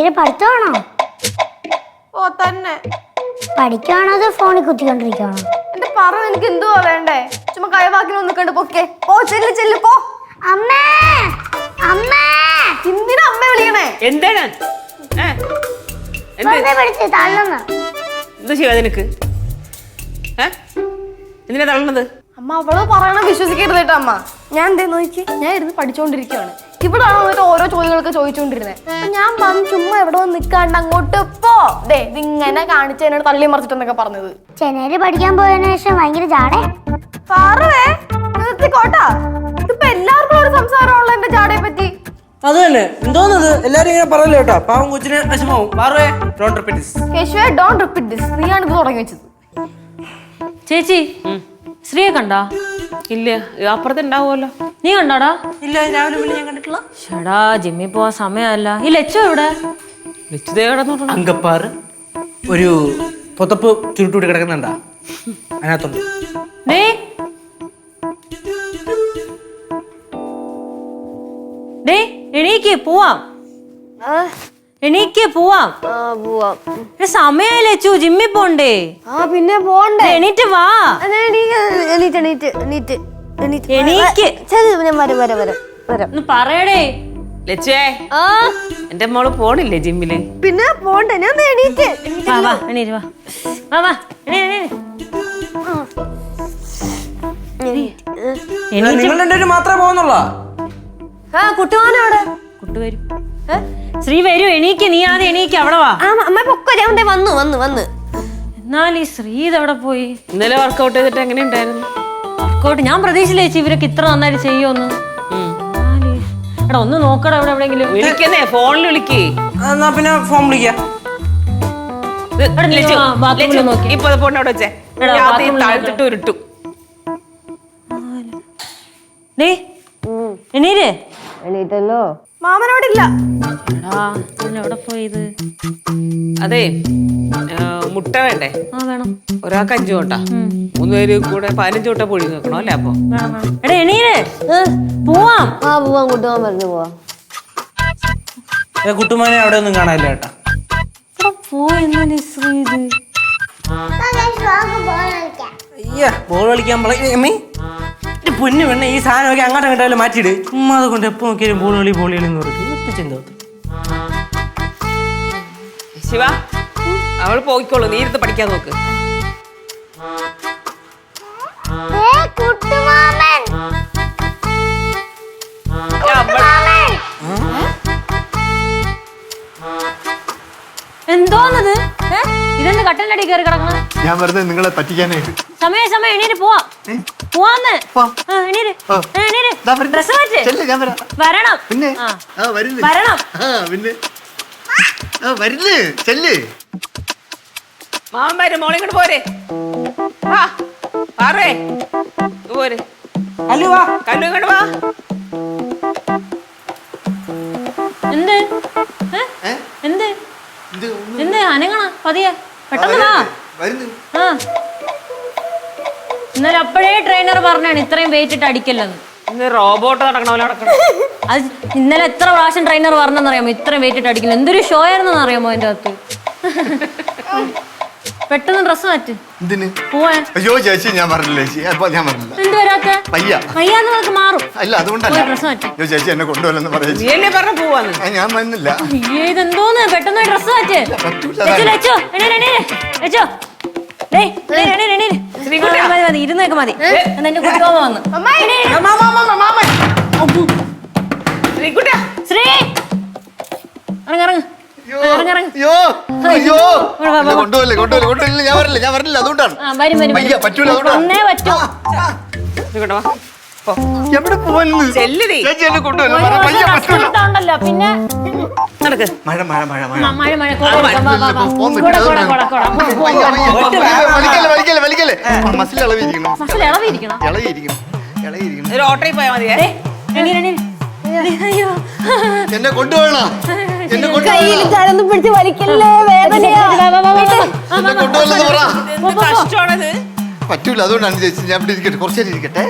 ഭയങ്കര പഠിത്തമാണോ ഓ തന്നെ. പഠിക്കുവാണോ അതോ ഫോണിൽ കുത്തിക്കൊണ്ടിരിക്കുവാണോ? എന്റെ പറ എനിക്ക് എന്തുവാ വേണ്ടേ? ചുമ്മാ കൈവാക്കിനൊന്നും നിക്കണ്ട് പൊക്കെ. ഓ ചെല്ല് ചെല്ല് പോ. അമ്മേ! അമ്മേ! എന്തിനാ അമ്മ വിളിക്കണേ? എന്താണ്? ഏ? എന്ത്? വെറുതെ പിടിച്ച് തള്ളുന്നു. എന്ത് നിനക്ക്? ഏ? എന്തിനാ തള്ളണത് അമ്മ അവൾ പറയണ വിശ്വസിക്കരുത് കേട്ടോ അമ്മ. ഞാൻ എന്തേ നോക്കി ഞാൻ ഇരുന്ന് പഠിച്ചുകൊണ്ടിരിക്കുകയാണ് ഇവിടാണ് എന്നിട്ട് ഓരോ ചോദ്യങ്ങളൊക്കെ ചോദിച്ചുകൊണ്ടിരുന്നത് അപ്പൊ ഞാൻ പറഞ്ഞു ചുമ്മാ എവിടെ വന്ന് നിൽക്കാണ്ട് അങ്ങോട്ട് പോ. ദേ ഇതിങ്ങനെ കാണിച്ച് എന്നോട് തള്ളി മറിച്ചിട്ടെന്നൊക്കെ പറഞ്ഞത്. ചെന്നൈയിൽ പഠിക്കാൻ പോയതിനു ശേഷം ഭയങ്കര ജാടേ. പറവേ നിർത്തിക്കോട്ടാ. ഇതിപ്പോ എല്ലാവർക്കും ഒരു സംസാരമുള്ള എന്റെ ജാടയെ പറ്റി അത് തന്നെ. എന്തോന്നത്? എല്ലാരും ഇങ്ങനെ പറയല്ലോ കേട്ടോ? പാവം കൊച്ചിന് വിഷമാവും. പാറേ ഡോണ്ട് റിപ്പീറ്റ് ദിസ് കേശുവേ ഡോൺ റിപ്പീറ്റ് ദിസ് നീയാണ് ഇത് തുടങ്ങി വെച്ചത്. ചേച്ചി ശ്രീയെ കണ്ടാ? ഇല്ല. അപ്പുറത്ത് ഉണ്ടാവുമല്ലോ. നീ കണ്ടാടാ? ഇല്ല രാവിലെ മുന്നേ ഞാൻ ഷടാ ജിമ്മിൽ പോവാൻ സമയമല്ല ഈ ലച്ചു എവിടെ? ലച്ചുതേ കിടന്നോട്ടുണ്ട്. അങ്കപ്പാറ് ഒരു പുതപ്പ് ചുരുട്ടൂടി കിടക്കുന്നുണ്ടാ? അതിനകത്തുണ്ട്. ഡേ ഡേ എണീക്ക് പോവാം. എണീക്ക് പോവാം. ആ പോവാം. എടാ, സമയായി ലച്ചു ജിമ്മി പോണ്ടേ? ആ പിന്നെ പോണ്ടേ? എണീറ്റ് വാ. എണീറ്റ് എണീറ്റ് എണീറ്റ് എണീറ്റ്. എണീക്ക്. ശരി ഞാൻ വരും വരാം വരാം. വരാം ഒന്ന് പറയടേ. ലച്ചേ ആ. എന്റെ മോൾ പോണില്ലേ ജിമ്മിൽ? പിന്നെ പോണ്ട ഞാൻ ദേ എണീറ്റ്. വാ വാ എണീറ്റ് വാ. വാ വാ എണീ, എണീ, എണീ. എണീറ്റ്. നിങ്ങൾ രണ്ടുപേരും മാത്രമേ പോകുന്നുള്ള? ആ കുട്ടുവാനവിടെ. കുട്ടു വരും. ശ്രീ വരൂ എണീക്ക് നീ ആദ്യം എണീക്ക് അവിടെ വാ. ആ അമ്മ പൊക്കോ ഞാൻ ദേ വന്നു വന്നു വന്ന്. എന്നാൽ ഈ ശ്രീ ഇതവിടെ പോയി? ഇന്നലെ വർക്കൗട്ട് ചെയ്തിട്ട് എങ്ങനെ ഉണ്ടായിരുന്നു? വർക്കൗട്ട് ഞാൻ പ്രതീക്ഷിച്ചില്ല ചേച്ചി ഇവരൊക്കെ ഇത്ര നന്നായിട്ട് ചെയ്യുമെന്ന് എടാ ഒന്ന് നോക്കടാ അവിടെ എവിടെയെങ്കിലും. വിളിക്കുന്നേ ഫോണിൽ വിളിക്കേ. എന്നാ പിന്നെ ഫോൺ വിളിക്കാം. അവിടെ വെച്ചേ. താഴ്ത്തിട്ട് ഉരുട്ടും. എണീര്? എണീറ്റല്ലോ. എവിടെ പോയത്? അതെ മുട്ട വേണ്ടേ? ആ വേണം. ഒരാൾക്ക് അഞ്ചു കൊട്ടാ മൂന്ന് പേര് കൂടെ പതിനഞ്ച് കൊട്ട പൊഴി നോക്കണോ അല്ലേ അപ്പൊ? എടാ എണീര്. പോവാം. ആ പോവാം. കുട്ടുമാൻ പറഞ്ഞു പോവാം. കുട്ടുമാനെ അവിടെ ഒന്നും കാണാനില്ല കേട്ടാ. എടാ പോയെന്നാൽ ഈ ശ്രീ ഇത്? അയ്യ ബോൾ കളിക്കാൻ അമ്മേ. ഒരു പൊന്നു പെണ്ണ ഈ സാധനമൊക്കെ അങ്ങോട്ട് ഇങ്ങോട്ടും മാറ്റിയിട്. ഉമ്മ അതുകൊണ്ട് എപ്പോ നോക്കിയാലും ബോൾ കളി ബോൾ കളി എന്ന് പറയും. ഒറ്റ ചിന്ത ശിവ അവൾ പോയിക്കോളൂ നീ ഇരുന്ന് പഠിക്കാൻ നോക്ക്. അവൾ- എന്തോന്നത്? ഇതെന്ത് കട്ടലടി കയറി കിടക്കണം? ഞാൻ വെറുതെ നിങ്ങളെ പറ്റിക്കാനായിട്ട് സമയ സമയം എണീര് പോവാം. പോവാന്ന്? പോ. ആ, എണീര്. എണീര്. ദാ വരുന്നു. ഡ്രസ് മാറ്റ്. വരണം. പിന്നെ? വരണം. ആ പിന്നെ? വരില്ലേ? ചെല്ല്. മാമൻ വരും മോളെ ഇങ്ങോട്ട് പോരെ. വാ പാറേ പോരെ. അല്ലു വാ. കല്ലു ഇങ്ങോട്ട് വാ. എന്ത്? എന്ത്? എന്ത്? അനങ്ങണ പതിയെ. പെട്ടെന്ന് വാ. ആ. ഇന്നലെ അപ്പോഴേ ട്രെയിനർ പറഞ്ഞാണ് ഇത്രയും വെയിറ്റ് ഇട്ട് അടിക്കല്ലെന്ന്. റോബോട്ട് അത് ഇന്നലെ എത്ര പ്രാവശ്യം ട്രെയിനർ പറഞ്ഞെന്നറിയാമോ? ഇത്രയും വെയിറ്റ് ഇട്ട് അടിക്കില്ല എന്തൊരു ഷോ ആയിരുന്നു അറിയാമോ എന്റെ അകത്ത്? പെട്ടെന്ന് ഡ്രസ് മാറ്റ്. എന്തിന്? പോവാൻ. അയ്യോ ചേച്ചി ഞാൻ പറഞ്ഞില്ല? ചേച്ചി അപ്പൊ ഞാൻ പറഞ്ഞില്ല. എന്ത് വരാത്ത പയ്യ. വയ്യാന്ന് നമുക്ക് മാറും. അല്ല അതുകൊണ്ടല്ല. പോയി ഡ്രസ് മാറ്റ്. അയ്യോ ചേച്ചി എന്നെ കൊണ്ടുപോലെന്ന് പറയാ. നീ അല്ലേ പറഞ്ഞ പോവാന്ന്. ആ, ഞാൻ വന്നില്ല അയ്യേ ഇതെന്തോന്ന്? പെട്ടെന്ന് ഡ്രസ് മാറ്റ്. പറ്റൂല, ലച്ചു ലച്ചു എണീര് എണീര് ലച്ചു ഡേയ് എണീര് എണീര് എണീര് ശ്രീകുട്ടാ. മതി മതി. ഇരുന്നേക്ക് മതി. എന്നാ എന്റെ കുട്ടിയോമ വന്ന്. ശ്രീകുട്ടാ ശ്രീ. ഇറങ്ങ് ഇറങ്ങ്. കൊണ്ടുപോയില്ല ഞാൻ വരില്ല ഞാൻ വരില്ല അതുകൊണ്ടാണ്. ആ വരും വരും പയ്യ പറ്റൂല അതുകൊണ്ടാണ്. എവിടെ പിന്നെ നടക്ക്. മഴ മഴ മഴ മഴ. വലിക്കല്ലേ വലിക്കല്ലേ മസിൽ മസിൽ ഒരു ഓട്ടോയിൽ പോയാൽ എന്നെ കൊണ്ടുപോകണം? കഴന്ന് പിടിച്ച് വലിക്കല്ലേ? വേദനയാ? പറ. കഷ്ടമാണത്? പറ്റൂല അതുകൊണ്ടാണ് ചേച്ചി ഞാൻ ഇവിടെ ഇരിക്കട്ടെ കുറച്ചേരി ഇരിക്കട്ടെ.